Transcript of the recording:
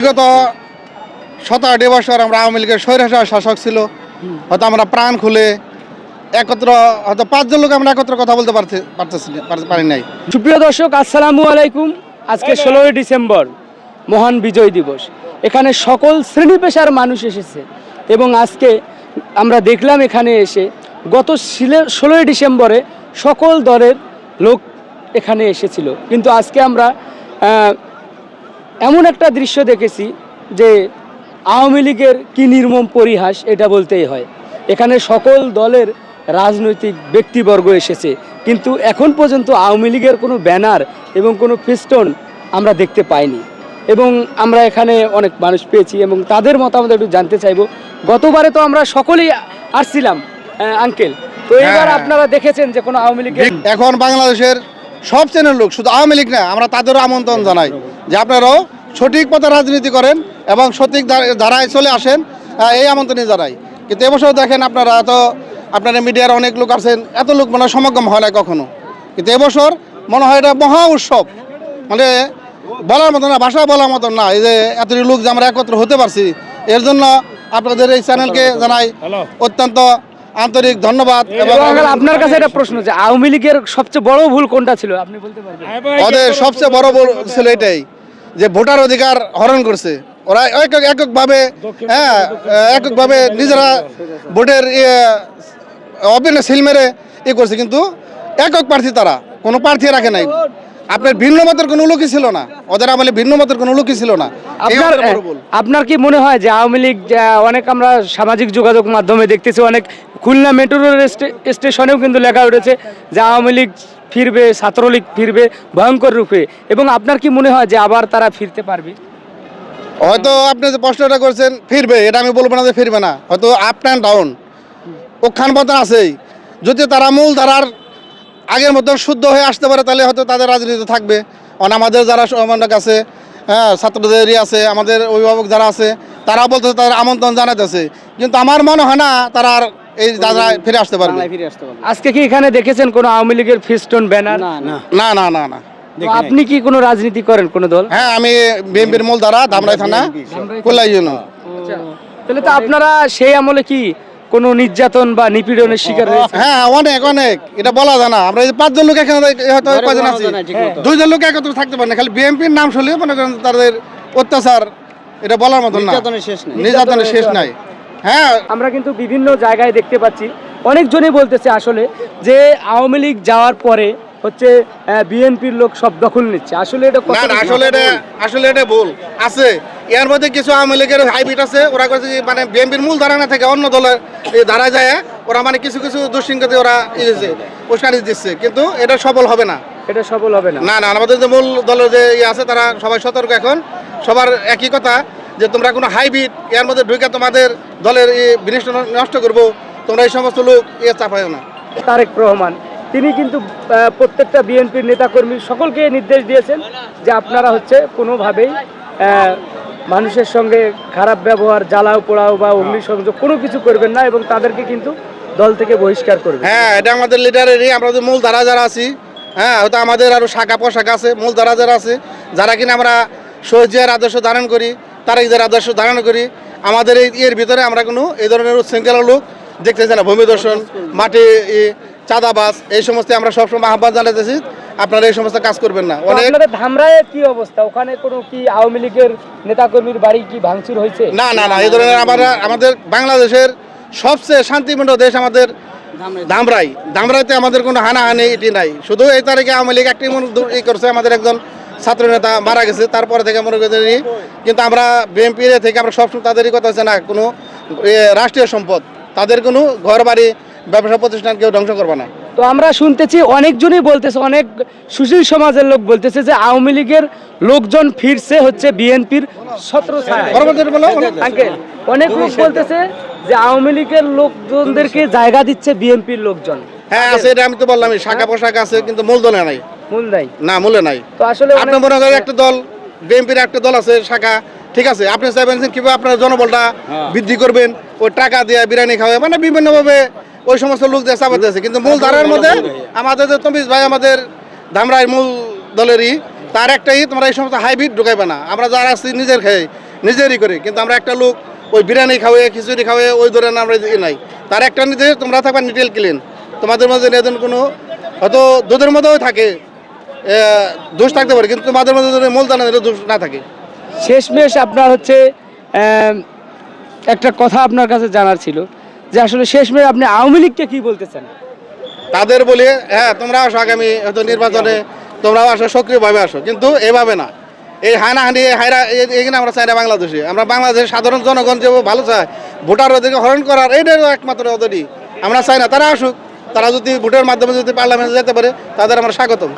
বিগত শত আট বছর আমরা আওয়ামী লীগের স্বৈরাচার শাসক ছিল। হয়তো আমরা প্রাণ খুলে একত্র, হয়তো পাঁচজন লোক আমরা একত্র কথা বলতে পারি নাই। সুপ্রিয় দর্শক, আসসালামু আলাইকুম। আজকে ষোলোই ডিসেম্বর, মহান বিজয় দিবস। এখানে সকল শ্রেণি পেশার মানুষ এসেছে এবং আজকে আমরা দেখলাম এখানে এসে গত ষোলোই ডিসেম্বরে সকল দলের লোক এখানে এসেছিল। কিন্তু আজকে আমরা এমন একটা দৃশ্য দেখেছি যে আওয়ামী লীগের কি নির্মম পরিহাস এটা বলতেই হয়। এখানে সকল দলের রাজনৈতিক ব্যক্তিবর্গ এসেছে। কিন্তু এখন পর্যন্ত আওয়ামী লীগের কোনো ব্যানার এবং কোনো ফেস্টন আমরা দেখতে পাইনি। এবং আমরা এখানে অনেক মানুষ পেয়েছি এবং তাদের মতামত একটু জানতে চাইব। গতবারে তো আমরা সকলেই আসছিলাম আঙ্কেল। তো এবার হ্যাঁ। আপনারা দেখেছেন যে কোনো আওয়ামী লীগের এখন বাংলাদেশের সব শ্রেণির লোক শুধু আওয়ামী লীগ না আমরা তাদেরও আমন্ত্রণ জানাই। যে আপনারাও সঠিক পথে রাজনীতি করেন এবং সঠিক ধারায় চলে আসেন এই আমন্ত্রণই জানাই। কিন্তু এবছর দেখেন আপনারা এত আপনারা মিডিয়ার অনেক লোক আছেন এত লোক মানে সমাগম হয় না কখনো। কিন্তু এবছর মনে হয় এটা মহা উৎসব। মানে বলার মতো না ভাষা বলার মতো না এই যে এতটি লোক যে আমরা একত্র হতে পারছি এর জন্য আপনাদের এই চ্যানেলকে জানাই অত্যন্ত আন্তরিক ধন্যবাদ এবং এবং আপনার কাছে একটা প্রশ্ন যে আওয়ামী লীগের সবচেয়ে বড় ভুল কোনটা ছিল? আপনি বলতে পারবেন। ওদের সবচেয়ে বড় ভুল ছিল এটাই। যে ভোটার অধিকার হরণ করছে। ওরা একক এককভাবে হ্যাঁ এককভাবে নিজেরা ভোটের ইয়ে অবিনে সিল মেরে ইয়ে করছে। কিন্তু একক প্রার্থী তারা কোনো প্রার্থী রাখে নাই। আপনার ভিন্ন মতের কোনো লোকই ছিল না। ওদের আমলে ভিন্ন মতের কোনো লোকই ছিল না। আপনার। আপনার কি মনে হয় যে আওয়ামী লীগ অনেক আমরা সামাজিক যোগাযোগ মাধ্যমে দেখতেছি অনেক খুলনা মেট্রো রেল স্টে- স্টেশনেও কিন্তু লেখা উঠেছে যে আওয়ামী লীগ ফিরবে, ছাত্রলীগ ফিরবে ভয়ঙ্কর রূপে। এবং আপনার কি মনে হয় যে আবার তারা ফিরতে পারবে? হয়তো আপনি যে প্রশ্নটা করছেন, ফিরবে, এটা আমি বলব না যে ফিরবে না। হয়তো আপ অ্যান্ড ডাউন ওখান পতন আছেই। যদি তারা মূল ধারার আগের মতন শুদ্ধ হয়ে আসতে পারে, তাহলে হয়তো তাদের রাজনীতি থাকবে। কারণ আমাদের যারা সমন্বয়ক আছে হ্যাঁ ছাত্রদের ইয়ে আছে, আমাদের অভিভাবক যারা আছে তারা বলতেছে, তাদের আমন্ত্রণ জানাতেছে কিন্তু আমার মনে হয় না, তারা আর এই দাদা ফিরে আসতে পারবে। আজকে কি এখানে দেখেছেন কোনো আওয়ামী লীগের ফিস্টন ব্যানার না না। না না তো আপনি কি কোনো রাজনীতি করেন কোন দল? হ্যাঁ আমি বিএনপির মূল দ্বারা ধামরাই থানা কোলাই ইউনিয়ন তাহলে তো আপনারা সেই আমলে কি কোনো নির্যাতন বা নিপীড়নের শিকার হয়েছে হ্যাঁ অনেক অনেক। এটা বলা যায় না। আমরা এই পাঁচজন লোক এখানে হয়তো কয়জন আছি? দুইজন লোক একত্র থাকতে পারে না খালি বিএনপির নাম শুনলে মনে করেন তাদের অত্যাচার এটা বলার মতন না। নির্যাতনের শেষ নাই। হ্যাঁ। আমরা কিন্তু বিভিন্ন জায়গায় দেখতে পাচ্ছি। অনেকজনই বলতেছে আসলে যে আওয়ামী লীগ যাওয়ার পরে হচ্ছে বিএনপির লোক সব দখল নিচ্ছে। আসলে এটা না আসলে এটা আসলে এটা ভুল। আছে এর মধ্যে কিছু আওয়ামী লীগের হাইব্রিড আছে। ওরা করছে যে মানে বিএনপির মূল ধারা না থেকে অন্য দলের ধারা যায় ওরা মানে কিছু কিছু দুশ্চিন্তাতে ওরা ইয়েছে উস্কানি দিচ্ছে। কিন্তু এটা সফল হবে না। এটা সফল হবে না। না না আমাদের যে মূল দলের যে ইয়ে আছে তারা সবাই সতর্ক এখন। সবার একই কথা যে তোমরা কোনো হাইব্রিড এর মধ্যে ঢুকে তোমাদের দলের বিনিষ্ট নষ্ট করব তোমরা এই সমস্ত লোক ইয়ে চাপাইও না। তারেক রহমান তিনি কিন্তু প্রত্যেকটা বিএনপির নেতাকর্মী সকলকে নির্দেশ দিয়েছেন যে আপনারা হচ্ছে কোনোভাবেই মানুষের সঙ্গে খারাপ ব্যবহার জ্বালাও পোড়াও বা অগ্নিসংযোগ কোনো কিছু করবেন না এবং তাদেরকে কিন্তু দল থেকে বহিষ্কার করবেন। হ্যাঁ এটা আমাদের লিডারেরই আমরা যে মূল ধারা যারা আছি হ্যাঁ হয়তো আমাদের আরও শাখা পোশাক আছে মূল ধারা যারা আছে যারা কিনা আমরা সহজিয়ার আদর্শ ধারণ করি তারেকদের আদর্শ ধারণ করি। আমাদের এই এর ভিতরে আমরা কোনো এই ধরনের উচ্ছৃঙ্খলা লোক দেখতেছি না। ভূমি দর্শন মাটি ই, চাঁদাবাজ এই সমস্ত আমরা সবসময় আহ্বান জানাতেছি আপনারা এই সমস্ত কাজ করবেন না। অনেক ধামরায় কি অবস্থা? ওখানে কোনো কি আওয়ামী লীগের নেতাকর্মীর বাড়ি কি ভাঙচুর হয়েছে? না না না এই ধরনের আমরা আমাদের বাংলাদেশের সবচেয়ে শান্তিপূর্ণ দেশ আমাদের ধামরাই। ধামরাইতে আমাদের কোনো হানাহানি এটি নাই। শুধু এই তারিখে আওয়ামী লীগ একটি মনে ই করছে আমাদের একজন ছাত্র নেতা মারা গেছে তারপরে থেকে মনে করি কিন্তু আমরা বিএনপি থেকে আমরা সবসময় তাদেরই কথা হচ্ছে না কোনো রাষ্ট্রীয় সম্পদ তাদের কোনো ঘর বাড়ি ব্যবসা প্রতিষ্ঠান কেউ ধ্বংস করবে না। তো আমরা শুনতেছি অনেকজনই বলতেছে অনেক সুশীল সমাজের লোক বলতেছে যে আওয়ামী লীগের লোকজন ফিরছে হচ্ছে বিএনপির অনেক লোক বলতেছে যে আওয়ামী লীগের লোকজনদেরকে জায়গা দিচ্ছে বিএনপির লোকজন। হ্যাঁ আছে এটা আমি তো বললাম শাখা পোশাক আছে কিন্তু মূলধনে নাই। মূল নাই? না মূলে নাই। তো আসলে আপনি মনে করেন একটা দল বিএনপির একটা দল আছে শাখা ঠিক আছে? আপনি চাইবেন যে কীভাবে আপনার জনবলটা বৃদ্ধি করবেন ওই টাকা দিয়ে বিরিয়ানি খাওয়া মানে বিভিন্নভাবে ওই সমস্ত লোক দিয়ে চাপাতে আছে কিন্তু মূল ধারার মধ্যে আমাদের যে তমিজ ভাই আমাদের ধামরাই মূল দলেরই তার একটাই তোমরা এই সমস্ত হাইব্রিড ঢুকাইবে না। আমরা যারা আছি নিজের খেয়ে নিজেরই করে। কিন্তু আমরা একটা লোক ওই বিরিয়ানি খাওয়ে খিচুড়ি খাওয়ে ওই ধরেন আমরা নাই। তার একটা নিজে তোমরা থাকবা নিটেল ক্লিন। তোমাদের মধ্যে এদের কোনো হয়তো দুধের মধ্যেও থাকে দোষ থাকতে পারে কিন্তু তোমাদের মধ্যে যদি মূলদানের দোষ না থাকে। শেষমেশ আপনার হচ্ছে একটা কথা আপনার কাছে জানার ছিল যে আসলে শেষমেশ আপনি আওয়ামী লীগকে কি বলতে চান তাদের বলি হ্যাঁ তোমরা আসো আগামী হয়তো নির্বাচনে তোমরাও আসো সক্রিয়ভাবে আসো কিন্তু এভাবে না। এই হানাহানি এই- এইখানে আমরা চাই না বাংলাদেশে। আমরা বাংলাদেশের সাধারণ জনগণ যে ভালো চায় ভোটার ওদেরকে হরণ করার এইটাই একমাত্র ওদেরই আমরা চাই না তারা আসুক তারা যদি ভোটের মাধ্যমে যদি পার্লামেন্টে যেতে পারে তাদের আমরা স্বাগতম।